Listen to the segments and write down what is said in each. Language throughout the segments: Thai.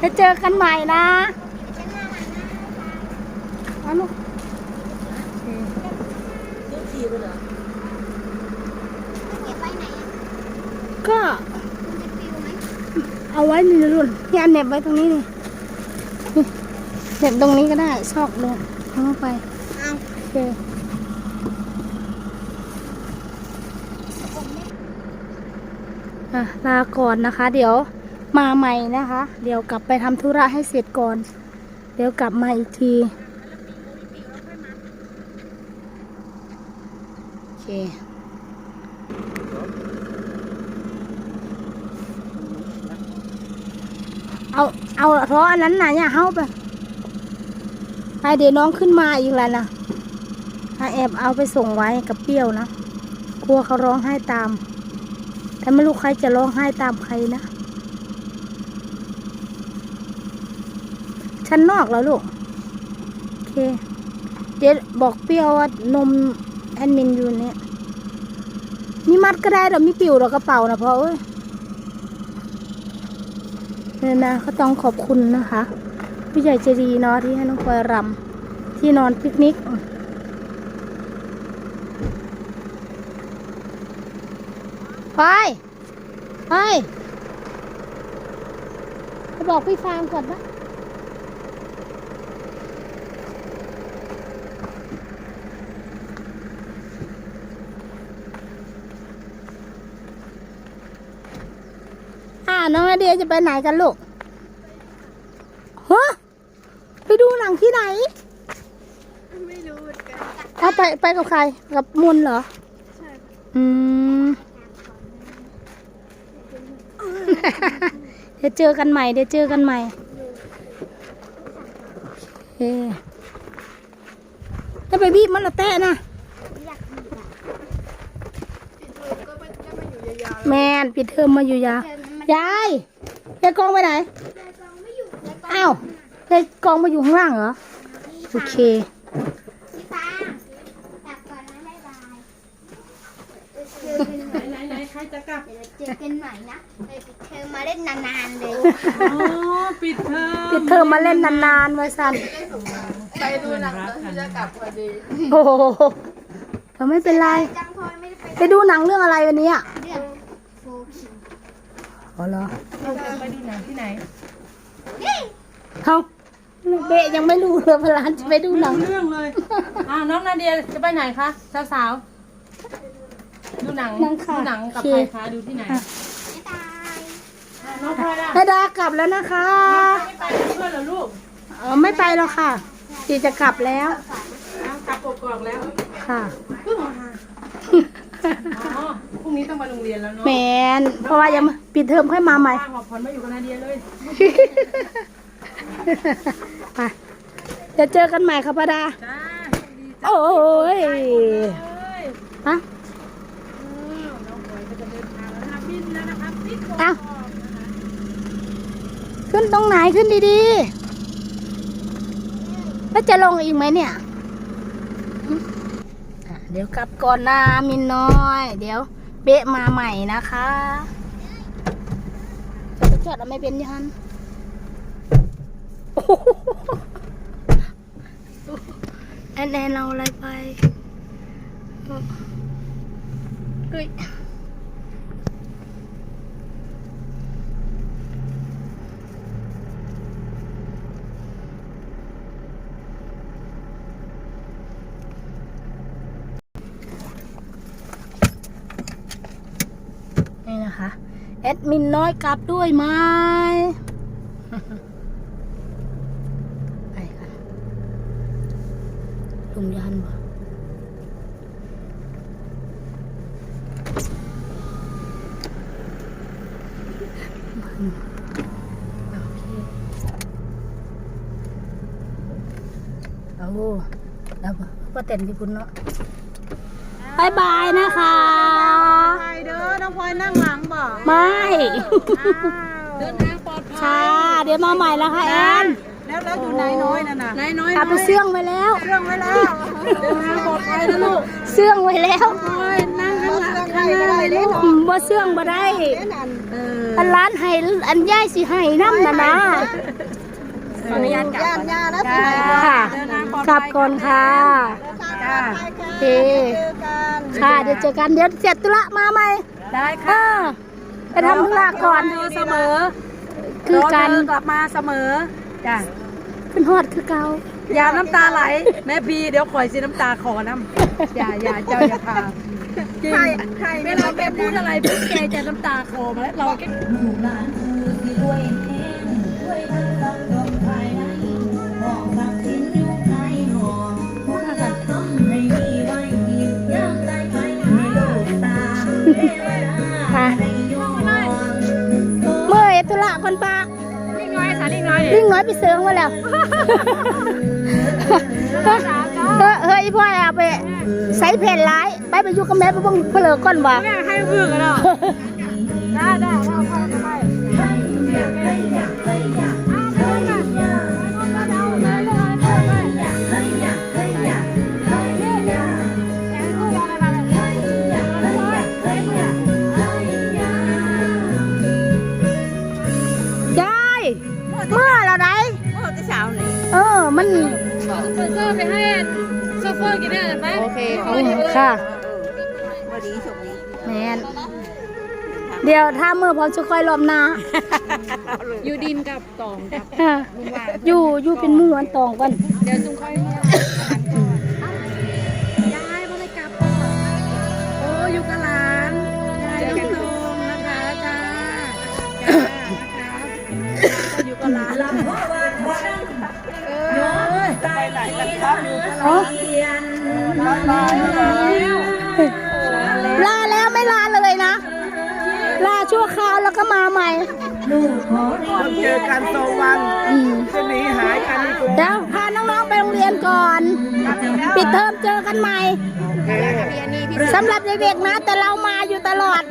จะเจอกันใหม่นะเอาลูกซื้อขี่ไปเหรอเก็บไว้ไหนอะก็มันจะปิวไหมเอาไว้นี่รุ่นพี่อันเหน็บไว้ตรงนี้นี่นี่เหน็บตรงนี้ก็ได้ซอกเลยเอาเข้าไปเอาโอเคอะ ลาก่อนนะคะ เดี๋ยวมาใหม่นะคะ เดี๋ยวกลับไปทำธุระให้เสร็จก่อน เดี๋ยวกลับมาอีกที โอเคเอาเอาเพราะอันนั้นน่ะเนี่ยเฮาไปไปเดี๋ยวน้องขึ้นมาอีกแล้วนะถ้าแอบเอาไปส่งไว้กับเปรี้ยวนะกลัวเขาร้องไห้ตาม แต่ไม่รู้ใครจะร้องไห้ตามใครนะ ชั้นนอกแล้วลูก โอเค เดี๋ยวบอกเปรี้ยวว่านมแอดมินอยู่เนี่ย มีมัดก็ได้หรอมีปิวหรอกระเป๋านะเพราะเอ้ยเนี่ยนะก็ต้องขอบคุณนะคะ ผู้ใหญ่ใจดีเนาะที่ให้น้องพลอยรำที่นอนปิกนิก ไปไปไปบอกพี่ฟาร์มก่อนนะอ่าน้องนาเดียจะไปไหนกันลูกฮะไปดูหนังที่ไหน ไม่รู้เหมือนกันเอาไปไปกับใคร กับมุนเหรอ ใช่ อืม เดี๋ยวเจอกันใหม่ เดี๋ยวเจอกันใหม่โอเคแล้วไปบีบมันละแตะนะอยากมีอะแมนปิดเทอมมาอยู่ยาวเดินมันยายยายกองไปไหนยายกองไม่อยู่ยายกองอ้าวยายกองมาอยู่ข้างล่างเหรอ โอเค พี่ฟางกลับก่อนนะบ๊ายบายเจอกันใหม่ ไหนไหนใครจะกลับ เดี๋ยวเราเจอกันใหม่นะไปปิดเทอมมาเล่นนานๆเลย อ๋อ ปิดเทอ มปิดเทอมมาเล่นนานๆไว้สันไปดูหนังแล้วที่จะกลับพอดีโอ้โหแต่ไม่เป็นไร จังพลอยไม่ได้ไปไปดูหนังเรื่องอะไรวันนี้อะเรื่องโฟคิงอ๋อเหรอไปดูหนังที่ไหนเขาเบะยังไม่รู้เลยพลานจะไปดูหนัง เรื่องเลยอ้าวน้องนาเดียจะไปไหนคะสาวๆดูหนังหนังค่ะดูหนังกับโอเค ใครคะดูที่ไหน อะ บ๊ายบาย อ้าว น้องพลอยล่ะแม่ดากลับแล้วนะคะไม่ไปกับเพื่อนเหรอลูกเออไม่ไปแล้วค่ะจีจะกลับแล้วอ้าวกลับกกอกแล้วค่ะเพิ่งมาอ๋อพรุ่งนี้ต้องไปโรงเรียนแล้วเนาะแมนเพราะว่ายังปิดเทอมค่อยมาใหม่ป้าขอผ่อนมาอยู่กับนาเดียเลยไปเดี๋ยวเจอกันใหม่ค่ะป้าดา จ้าโอ้ยเอ้ยฮะน้องพลอยก็จะเดินทางแล้วนะคะบินแล้วนะคะบินกกเอ้าอกนะคะ ขึ้นตรงไหนขึ้นดีๆ แล้วจะลงอีกไหมเนี่ยเดี๋ยวกลับก่อนนะมินน้อย เดี๋ยวเบะมาใหม่นะคะจะไปจอดเอาไม่เป็นยันโอ้โหแอนแอนเอาอะไรไปเฮ้ย นี่นะคะแอดมินน้อยกลับด้วยไหมไปค่ะลุงยันบ่โอเคเอาแล้วบ่ป้าเต็นที่พุ่นเนาะบายบายนะคะไปเด้อ น้องพลอยนั่งหลังบ่ไม่ เดินทางปลอดภัค่ะยเดี๋ยวมาใหม่แล้วค่ะแอนแล้วแล้วอยู่ไหนน้อยน่ะน่ะไหนน้อยเอาไปเสื่องไว้แล้ว เครื่องไว้แล้วเดินทางปลอดภัยนะลูกเสื่องไว้แล้วพลอยนั่งข้างหลังข้อืมบ่เสื่องบ่ได้ เอออันร้านให้อันย่ายสิให้น้ำนะนะขออนุญาตกลับก่อนค่ะ เดินทางปลอดกลับภัยก่อนค่ะ จ้า โอเค ค่ะ เดี๋ยวเจอกัน เดี๋ยวเสร็จธุระมาใหม่ได้เอค่ะอไปทำธุระก่อนรเธเสมอ คือกันรเธกลับมาเสมอจ้าขึ้นฮอดคือเก่าอย่าน้ำตาไหล แม่พีเดี๋ยวข่อยสิน้ำตาคอน้ำอย่าอย่าเจ้าอย่าพาจริงเวลาแกพูดอะไรปุ๊บแกจะน้ำตาคอมาแล้วเราแค่าลิงน้อยลิงน้อยไปเสริงมาแล้วเฮ้ยเฮ้ยพ่อเอาไปใส่เพนร้ายไปไปอยู่กับแม่ไปเบิ่งเพลอก่อนว่ะแม่ให้เพื่อนกันเนาะได้ได้ ไปให้โซเฟอร์กินได้ไหมโอเคค่ะวันนี้ชมนี้แมนเดี๋ยวถ้าเมื่อพร้อมจะค่อยรอบหน้าอยู่ดินกับตองกับอยู่อยู่เป็นมู่อันตองก่อนเดี๋ยวจุงค่อยยายมาเลยกลับก่อนโอ้อยู่กับหลานยายอยู่ตรงนะคะจ้าจ้านะคะอยู่กับหลาน นกันครับอยู่กับหลานลาแล้วไม่ลาเลยนะ ลาชั่วคราวแล้วก็มาใหม่เจอกันสองวันอืมจะหนีหายกันอีกคนเดี๋ยวพาน้องๆไปโรงเรียนก่อน ปิดเทอมเจอกันใหม่สำหรับเด็กๆนะ แต่เรามาอยู่ตลอด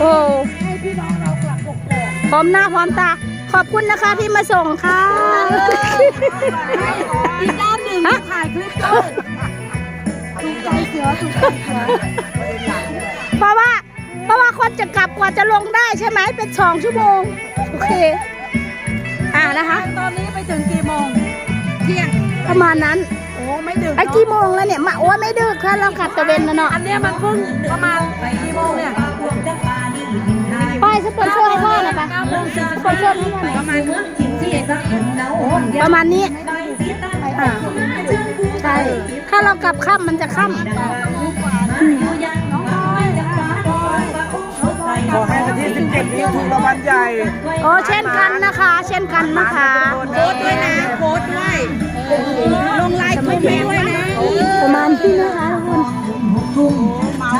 โอ้พร้อมหน้าพร้อมตา ขอบคุณนะคะที่มาส่งค่ะอีกด้านหนึ่งถ่ายคลิปด้วยเพราะว่าเพราะว่าคนจะกลับกว่าจะลงได้ใช่ไหมเป็นสองชั่วโมง โอเค อ่านะคะ ตอนนี้ไปถึงกี่โมง เที่ยง ประมาณนั้นโอ้ไม่ดึกไอ้กี่โมงแล้วเนี่ยมาโอ้ยไม่ดึกค่ะเรากลับตะเวนแล้วเนาะอันเนี้ยมันเพิ่งประมาณกี่โมงเนี่ย ไปสปอนเซอร์ให้พ่อหน่อยปะเก้าโมงสี่สสิบปอนเซอร์ให้พ่อหน่อยประมาณประมาณนี้อ่าใช่ถ้าเรากลับค่ำมันจะค่ำขอให้วันที่สิบเจ็ดนี้ถูกรางวัลใหญ่โอ้เช่นกันนะคะ เช่นกันนะคะโพสต์ด้วยนะโพสต์ด้วยลงไลน์คอมเมนต์ด้วยนะประมาณนี้นะคะทุกคน